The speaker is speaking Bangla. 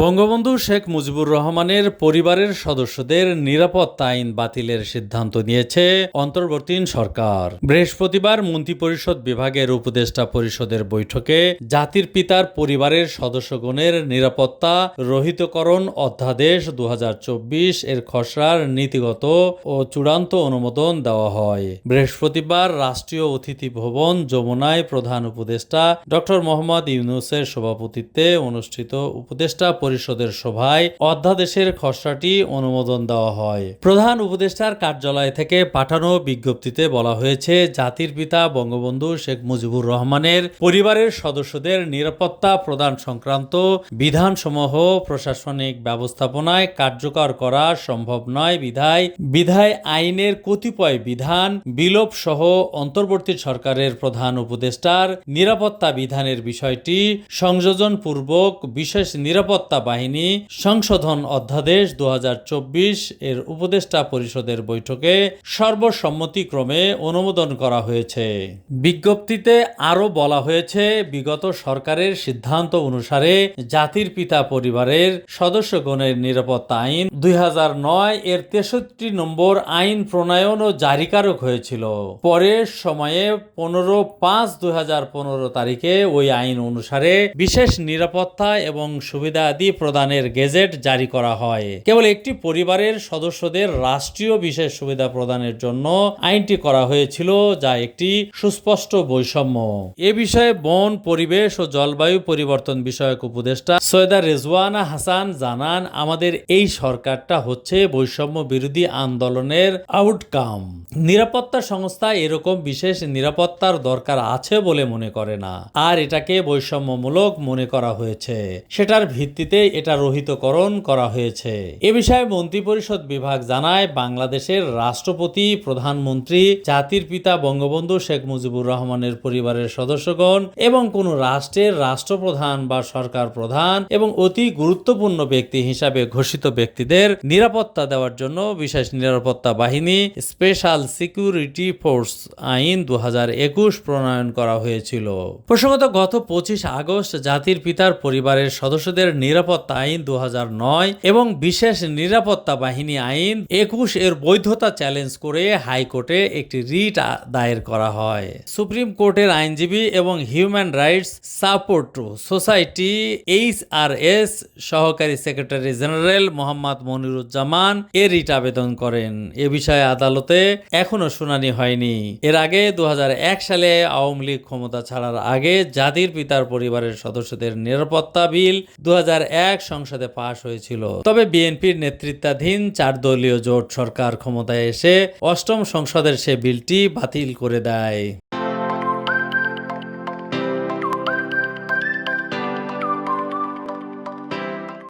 বঙ্গবন্ধু শেখ মুজিবুর রহমানের পরিবারের সদস্যদের নিরাপত্তা আইন বাতিলের সিদ্ধান্ত নিয়েছে অন্তর্বর্তীন সরকার। বৃহস্পতিবার মন্ত্রিপরিষদ বিভাগের উপদেষ্টা পরিষদের বৈঠকে জাতির পিতার পরিবারের সদস্যগণের নিরাপত্তা রহিতকরণ অধ্যাদেশ দু হাজার চব্বিশ এর খসড়ার নীতিগত ও চূড়ান্ত অনুমোদন দেওয়া হয়। বৃহস্পতিবার রাষ্ট্রীয় অতিথি ভবন যমুনায় প্রধান উপদেষ্টা ডক্টর মোহাম্মদ ইউনুসের সভাপতিত্বে অনুষ্ঠিত উপদেষ্টা পরিষদের সভায় অধ্যাদেশের খসড়াটি অনুমোদন দেওয়া হয়। প্রধান উপদেষ্টার কার্যালয় থেকে পাঠানো বিজ্ঞপ্তিতে বলা হয়েছে, জাতির পিতা বঙ্গবন্ধু শেখ মুজিবুর রহমানের পরিবারের সদস্যদের নিরাপত্তা প্রদান সংক্রান্ত বিধানসমূহ প্রশাসনিক ব্যবস্থাপনায় কার্যকর করা সম্ভব নয়। বিধায় বিধায় আইনের কতিপয় বিধান বিলোপ সহ অন্তর্বর্তী সরকারের প্রধান উপদেষ্টার নিরাপত্তা বিধানের বিষয়টি সংযোজন পূর্বক বিশেষ নিরাপত্তা বাহিনী সংশোধন অধ্যাদেশ দু হাজার চব্বিশ এর উপদেষ্টা পরিষদের বৈঠকে সর্বসম্মতিক্রমে অনুমোদন করা হয়েছে। বিজ্ঞপ্তিতে আরও বলা হয়েছে, বিগত সরকারের সিদ্ধান্ত অনুসারে জাতির পিতা পরিবারের সদস্যগণের নিরাপত্তা আইন দুই হাজার নয় এর তেষট্টি নম্বর আইন প্রণয়ন ও জারিকারক হয়েছিল। পরের সময়ে পনেরো পাঁচ দুই তারিখে ওই আইন অনুসারে বিশেষ নিরাপত্তা এবং সুবিধাদি প্রদানের গেজেট জারি করা হয়। কেবল একটি পরিবারের সদস্যদের রাষ্ট্রীয় বিশেষ সুবিধা প্রদানের জন্য আইনটি করা হয়েছিল, যা একটি সুস্পষ্ট বৈষম্য। এ বিষয়ে বন, পরিবেশ ও জলবায়ু পরিবর্তন বিষয়ক উপদেষ্টা সৈয়দা রেজওয়ানা হাসান জানান, আমাদের এই সরকারটা হচ্ছে বৈষম্য বিরোধী আন্দোলনের আউটকাম নিরাপত্তা সংস্থা এরকম বিশেষ নিরাপত্তার দরকার আছে বলে মনে করে না। আর এটাকে বৈষম্যমূলক মনে করা হয়েছে। সেটার ভিত্তিতে এটা রহিতকরণ করা হয়েছে। এ বিষয়ে মন্ত্রিপরিষদ বিভাগ জানায়, বাংলাদেশের রাষ্ট্রপতি, প্রধানমন্ত্রী, জাতির পিতা বঙ্গবন্ধু শেখ মুজিবুর রহমানের পরিবারের সদস্যগণ এবং কোন রাষ্ট্রের রাষ্ট্রপ্রধান বা সরকার প্রধান এবং অতি গুরুত্বপূর্ণ ব্যক্তি হিসাবে ঘোষিত ব্যক্তিদের নিরাপত্তা দেওয়ার জন্য বিশেষ নিরাপত্তা বাহিনী, স্পেশাল সিকিউরিটি ফোর্স আইন দু হাজার একুশ প্রণয়ন করা হয়েছিল। প্রসঙ্গত গত পঁচিশ আগস্ট জাতির পিতার পরিবারের সদস্যদের নিরাপত্তা আইন দু হাজার নয় এবং বিশেষ নিরাপত্তা বাহিনী আইন একুশ এর বৈধতা চ্যালেঞ্জ করে হাইকোর্টে একটি রিট দায়ের করা হয়। সুপ্রিম কোর্টের আইনজীবী এবং human rights support society H R S সহকারী সেক্রেটারি জেনারেল মোহাম্মদ মনিরুজ্জামান এ রিট আবেদন করেন। এ বিষয়ে আদালতে এখনও শুনানি হয়নি। এর আগে দু হাজার এক সালে আওয়ামী লীগ ক্ষমতা ছাড়ার আগে জাতির পিতার পরিবারের সদস্যদের নিরাপত্তা বিল দু হাজার সংসদে পাশ হয়েছিল। তবে বিএনপির নেতৃত্বাধীন চার দলীয় জোট সরকার ক্ষমতায় এসে অষ্টম সংসদের সে বিলটি বাতিল করে দেয়।